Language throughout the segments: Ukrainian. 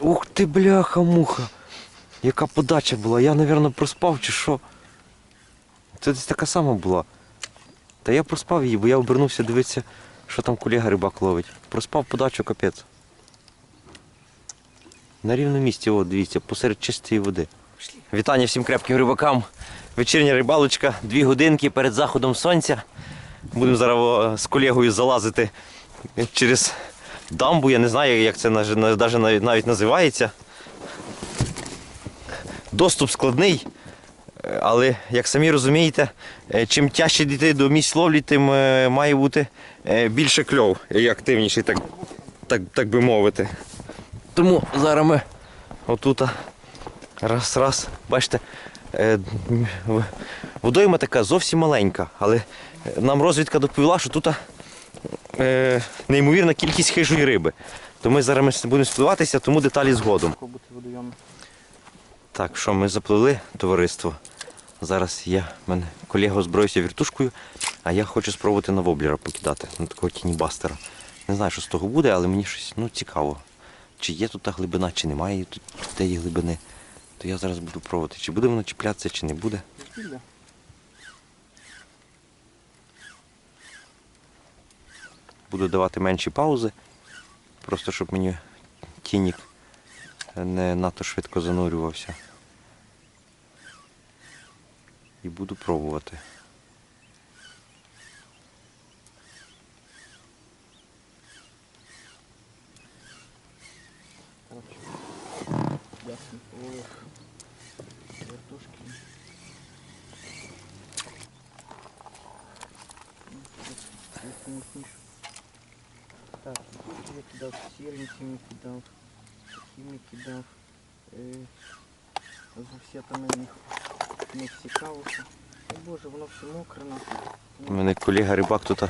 Ух ти, бляха-муха. Яка подача була. Я, мабуть, проспав чи що. Це десь така сама була. Та я проспав її, бо я обернувся дивитися, що там колега рибак ловить. Проспав подачу капець. На рівному місці, от дивіться, посеред чистої води. Вітання всім крепким рибакам. Вечірня рибалочка, дві годинки перед заходом сонця. Будемо зараз з колегою залазити через дамбу. Я не знаю, як це навіть називається. Доступ складний, е, але як самі розумієте, е, чим тяжче дійти до місць ловлі, тим е, має бути більше кльов і активніший, так, так, так би мовити. Тому зараз ми отут раз, раз, бачите, водойма така зовсім маленька, але нам розвідка доповіла, що тут е, неймовірна кількість хижої риби. То ми зараз будемо спливатися, тому деталі згодом. Так, що ми заплили товариство. Зараз я, мене колега озброївся віртушкою, а я хочу спробувати на воблера покидати, на такого тінібастера. Не знаю, що з того буде, але мені щось ну, цікаво. Чи є тут та глибина, чи немає тут тієї глибини. То я зараз буду пробувати, чи буде воно чіплятися, чи не буде. Буду давати менші паузи, просто щоб мені тінік не надто швидко занурювався. І буду пробувати. Ясно. Ох. Вертушки. Так, тут я кидав сіренькими кидав, такими кидав. Е, з усетами їх не цікавився. О боже, воно все мокре нахуй. У мене колега рибак тут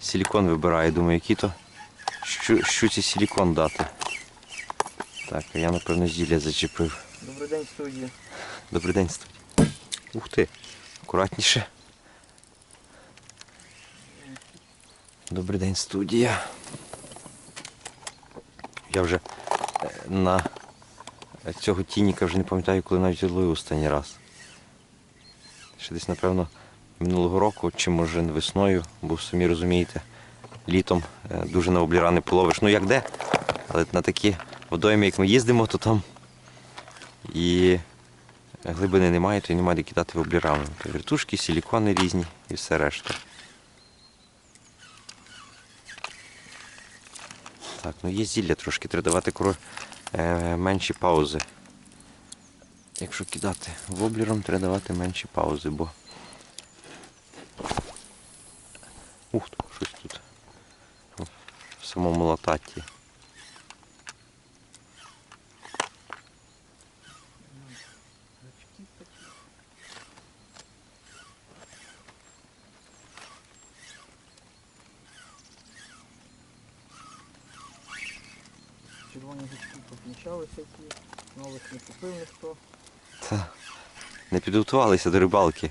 силікон вибирає. Думаю, який то що, що ці силікон дати. Так, а я напевно зілля зачепив. Добрий день, студія. Добрий день, студія. Ух ти, акуратніше. Добрий день, студія. Я вже е, на цього тініка вже не пам'ятаю, коли навіть ловив останній раз. Ще десь, напевно, минулого року, чи може весною, бо самі розумієте, літом е, дуже на обліра не половиш. Ну як де? Але на такі водойми, як ми їздимо, то там і глибини немає, то й немає де кидати воблірами. То вертушки, силікони різні і все решта. Так, ну є зілля трошки, треба давати коро... е, менші паузи. Якщо кидати воблером, треба давати менші паузи, бо. Ух, щось тут. В самому лататі. Нових не купив ніхто. Та, не підготувалися до рибалки.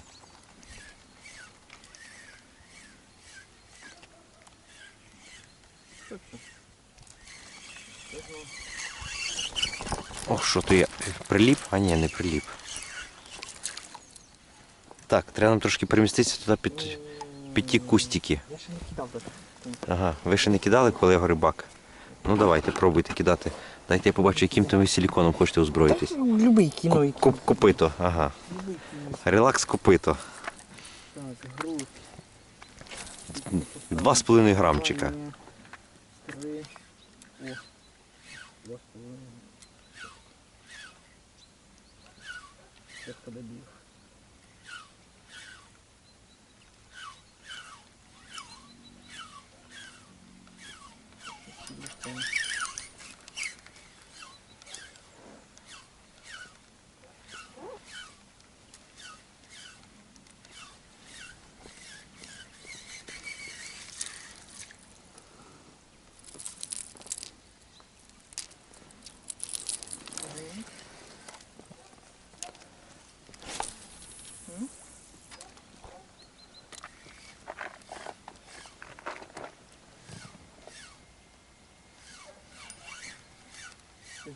О, що то я? Приліп? А ні, не приліп. Так, треба нам трошки переміститися туди під, під ті кустики. Я ще не кидав. Ага, ви ще не кидали, коли я рибак? Ну давайте, пробуйте кидати. Дайте я побачу, яким там ви силіконом хочете озброїтись. Любий кіно, який. коп- Копито, ага. Кіно. Релакс копито. Так, груз. Два з половиною грамчика.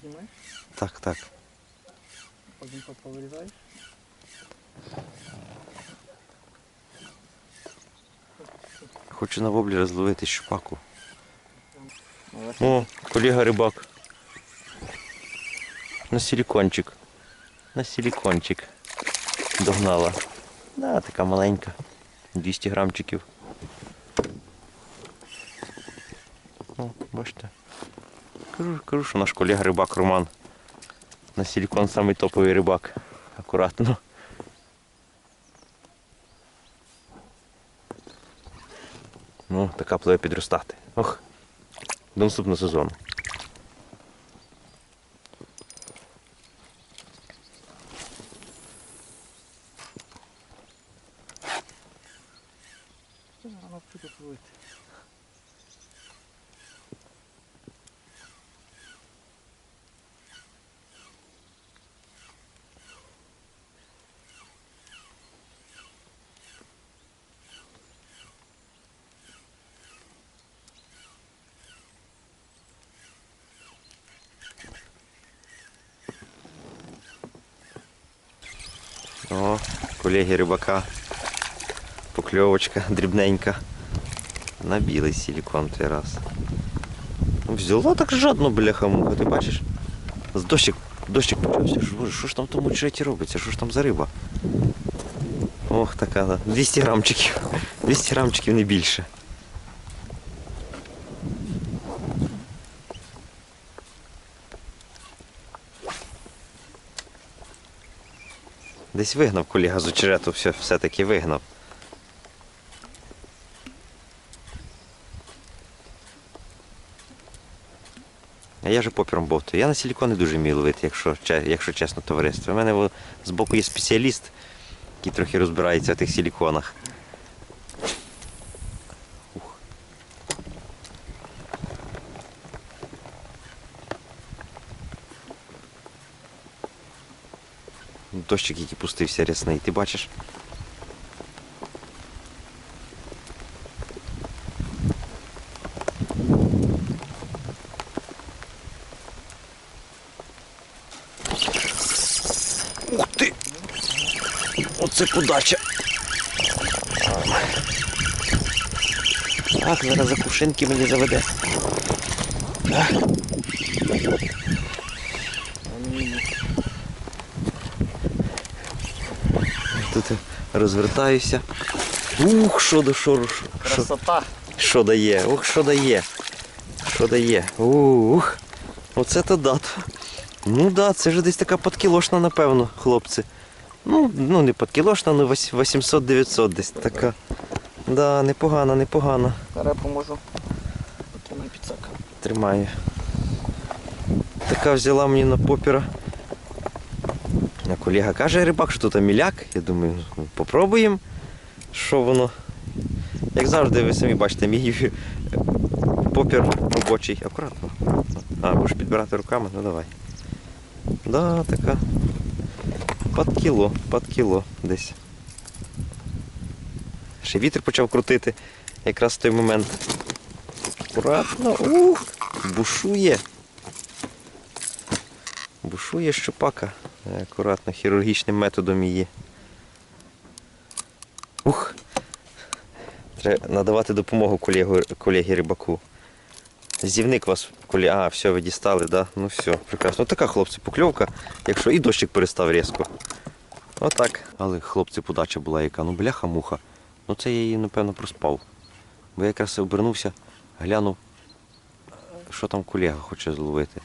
Знімаєш? Так, так. Потім повирізаєш. Хочу на воблі розловити щупаку. О, колега рибак. На силікончик. На силікончик. Догнала. Да, така маленька. 200 грамчиків. О, бачите. Кажу, кажу, що наш колега рибак Роман. На силікон самий топовий рибак. Акуратно. Ну, така пливе підростати. Ох. До наступного сезону. Це рано вчити пливти. О, колеги рибака. Покльовочка дрібненька. На білий силікон три раз. Ну, Взяла так жадно, бляха муха, ти бачиш? З дощик, дощик почався. Що, ж там в тому череті робиться? Що ж там за риба? Ох, така, 200 грамчиків. 200 грамчиків не більше. Десь вигнав колега з очерету, все, все-таки вигнав. А я же попіром бовтаю. Я на силікон не дуже вмію ловити, якщо, якщо чесно, товариство. У мене з боку є спеціаліст, який трохи розбирається в тих силіконах. Дощик, який пустився рясний, ти бачиш? Ух ти! Оце подача! Так, зараз за кувшинки мені заведе. Так. Тут я розвертаюся. Ух, що до що, Красота! що дає, ух, що дає. Що дає. Ух. Оце то дат. Ну да, це ж десь така подкілошна, напевно, хлопці. Ну, ну не подкілошна, ну 800-900 десь така. Да, непогана, непогана. Зараз поможу. Потримай. Тримаю. Така взяла мені на попіра. А колега каже, рибак, що тут міляк. Я думаю, ну, попробуємо, що воно. Як завжди, ви самі бачите, мій попір робочий. Акуратно. А, будеш підбирати руками, ну давай. Да, така. Під кіло, під кіло десь. Ще вітер почав крутити якраз в той момент. Акуратно. Ух! Бушує. Бушує щупака. Акуратно, хірургічним методом її. Ух! Треба надавати допомогу колегу, колегі рибаку. Зівник вас, колі... А, все, ви дістали, да? Ну все, прекрасно. Ну така, хлопці, покльовка, якщо і дощик перестав різко. Отак. Але хлопці, подача була яка, ну бляха-муха. Ну це я її, напевно, проспав. Бо я якраз обернувся, глянув, що там колега хоче зловити.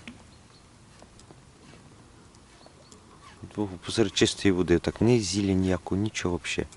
Посеред чистої води, так ні зілля ніякого, нічого взагалі.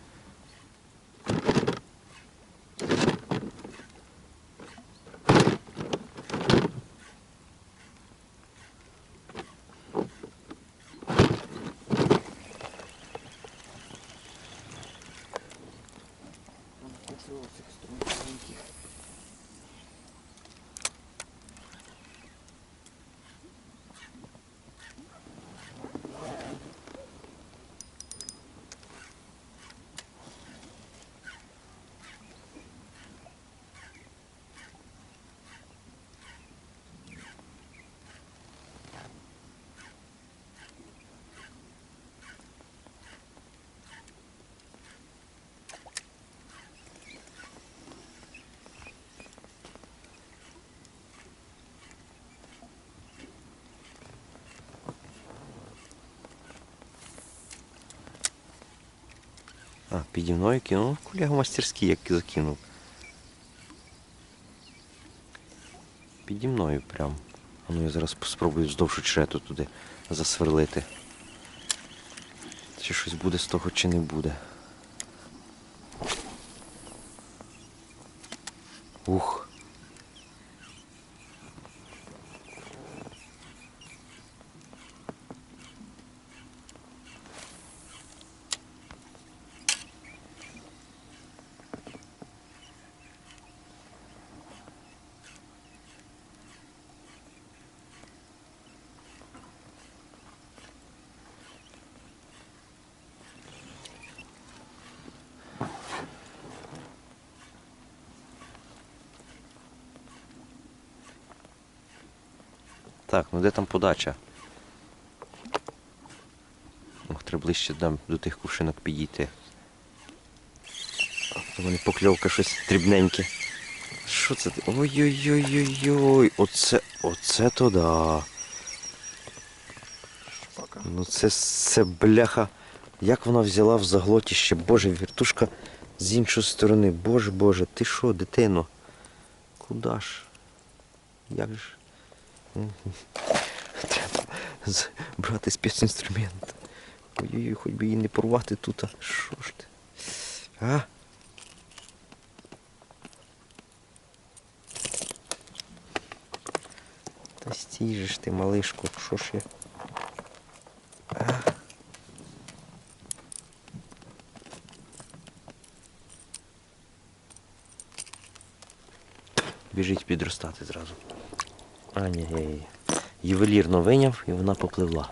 А, піді мною кинув. Колега мастерський як закинув. Піді мною прям. А ну я зараз спробую вздовж очерету туди засверлити. Чи щось буде з того, чи не буде. Ух. Так, ну де там подача? Ох, треба ближче до, до тих кувшинок підійти. То мене покльовка щось дрібненьке. Що це? Ой-ой-ой-ой-ой. Оце, оце то да. Ну це, це бляха. Як вона взяла в заглотіще? Боже, віртушка з іншої сторони. Боже, Боже, ти що, дитино? Куда ж? Як ж? Треба брати спецінструмент. Ой-ой-ой, хоч би її не порвати тут. а. Що ж ти? А? Та стій ж ти, малишко, що ж я? Біжить підростати зразу. А, ні, ні. Ювелірно виняв і вона попливла.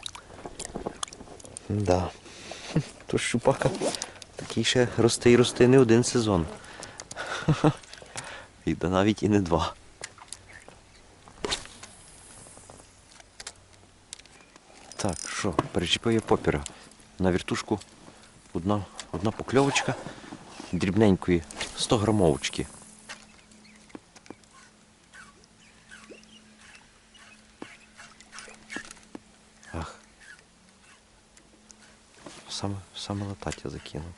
Да. То щупака. Такий ще рости і рости не один сезон. І навіть і не два. Так, що, перечіпив я попіра. На віртушку одна, одна покльовочка дрібненької 100 грамовочки. Ах. Саме, латать я закинув.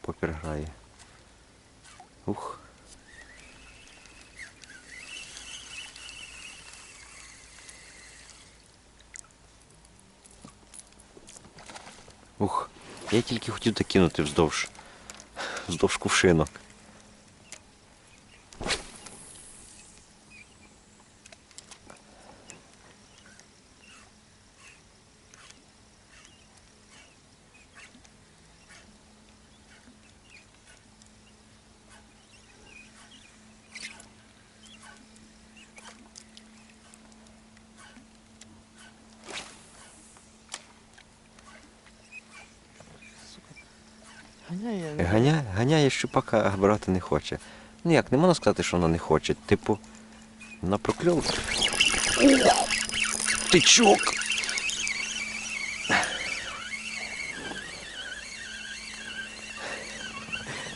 Попір грає. Ух. Ух. Я тільки хотів докинути вздовж. Вздовж кувшинок. Ганяє, не Ганяє, щупака, а брати не хоче. Ну як, не можна сказати, що вона не хоче. Типу, на прокльовку. Тичок!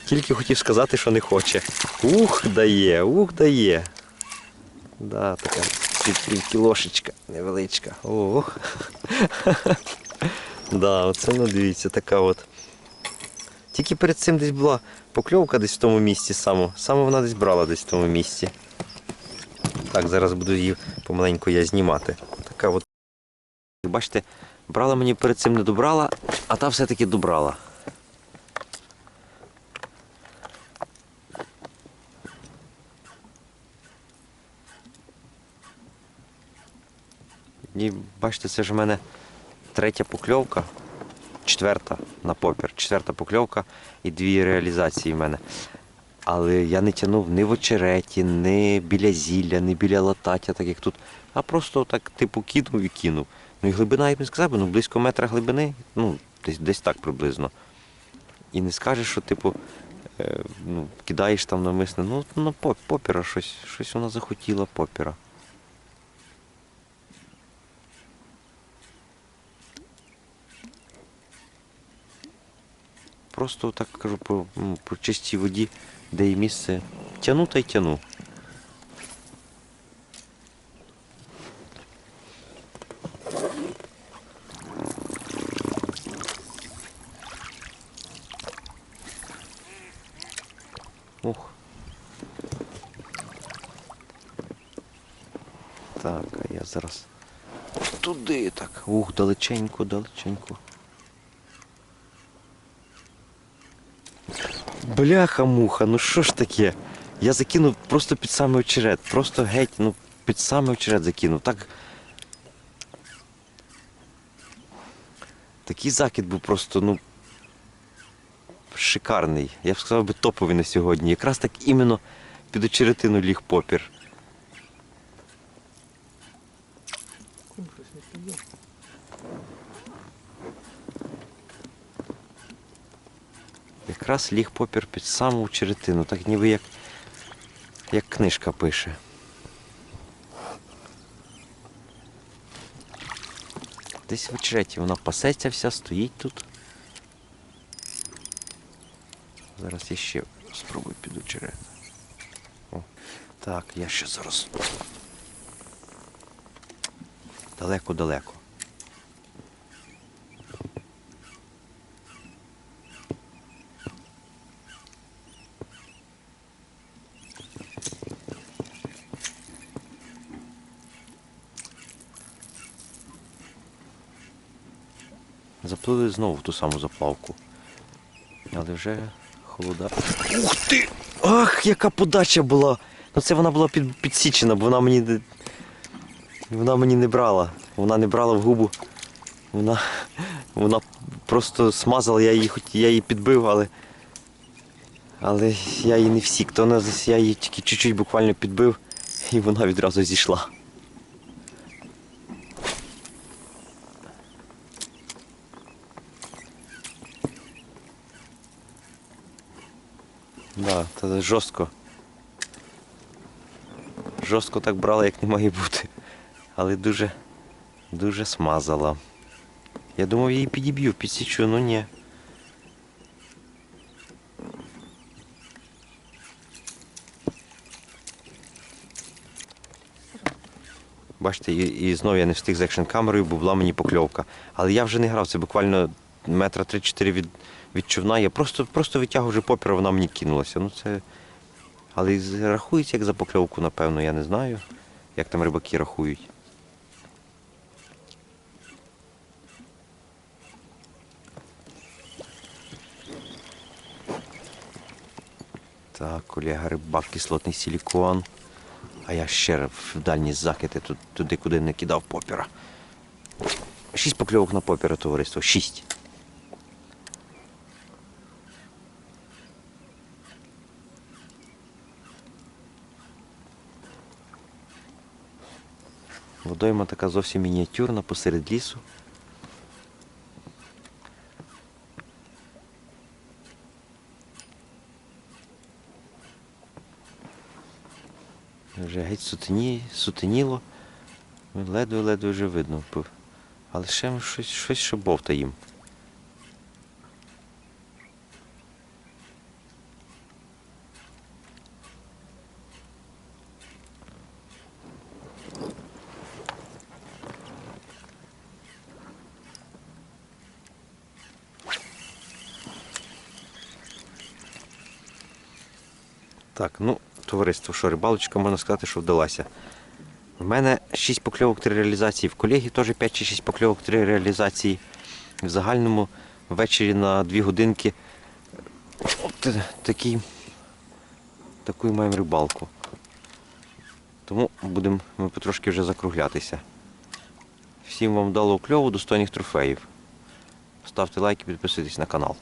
Тільки хотів сказати, що не хоче. Ух, дає, ух, дає. Да, така кілошечка невеличка. Ох. Да, оце ну дивіться, така от. Тільки перед цим десь була покльовка десь в тому місці само. Саме вона десь брала десь в тому місці. Так, зараз буду її помаленьку я знімати. Така от. Бачите, брала мені перед цим не добрала, а та все-таки добрала. І бачите, це ж у мене третя покльовка, четверта на попір, четверта покльовка і дві реалізації в мене. Але я не тягнув ні в очереті, ні біля зілля, ні біля латаття, так як тут. А просто так, типу, кинув і кинув. Ну і глибина, я б не сказав, би, ну близько метра глибини, ну, десь, десь так приблизно. І не скажеш, що, типу, е, ну, кидаєш там навмисне. Ну, на попіра щось, щось вона захотіла попіра. Просто так кажу по, по чистій воді, де є місце. Тяну та й тяну. Ух. Так, а я зараз туди так. Ух, далеченько, далеченько. Бляха-муха, ну що ж таке? Я закинув просто під самий очерет. Просто геть, ну під самий очерет закинув. Так. Такий закид був просто, ну. Шикарний. Я б сказав би топовий на сьогодні. Якраз так іменно під очеретину ліг попір. Кум щось не клює. Якраз ліг попір під саму очеретину, так ніби як, як книжка пише. Десь в очереті вона пасеться вся, стоїть тут. Зараз я ще спробую під очерет. О, так, я ще зараз. Далеко-далеко. Знову в ту саму заплавку. Але вже холода. Ух ти! Ах, яка подача була! Ну це вона була під, підсічена, бо вона мені. Вона мені не брала. Вона не брала в губу. Вона, вона просто смазала, я її я її підбив, але. Але я її не всік. То я її тільки чуть-чуть буквально підбив і вона відразу зійшла. Це жорстко. Жорстко так брала, як не має бути. Але дуже, дуже смазала. Я думав, я її підіб'ю, підсічу, ну ні. Бачите, і, і знову я не встиг з екшн камерою, бо була мені покльовка. Але я вже не грав, це буквально метра 3-4 від, від човна. Я просто, просто витягував попір, вона мені кинулася. Ну це. Але рахується як за покльовку, напевно, я не знаю, як там рибаки рахують. Так, колега рибак, кислотний силікон. А я ще в дальні закиди, тут, туди, куди не кидав попіра. Шість покльовок на попіра, товариство. Шість. Водойма така зовсім мініатюрна посеред лісу. Вже геть сутені, сутеніло. Ледве-ледве вже видно. Але ще щось, щось ще бовта Так, ну, товариство, що рибалочка, можна сказати, що вдалася. У мене 6 покльовок 3 реалізації. В колеги теж 5 чи 6 покльовок 3 реалізації. В загальному ввечері на 2 годинки от такий, таку маємо рибалку. Тому будемо ми потрошки вже закруглятися. Всім вам вдалого кльову, достойних трофеїв. Ставте лайки, підписуйтесь на канал.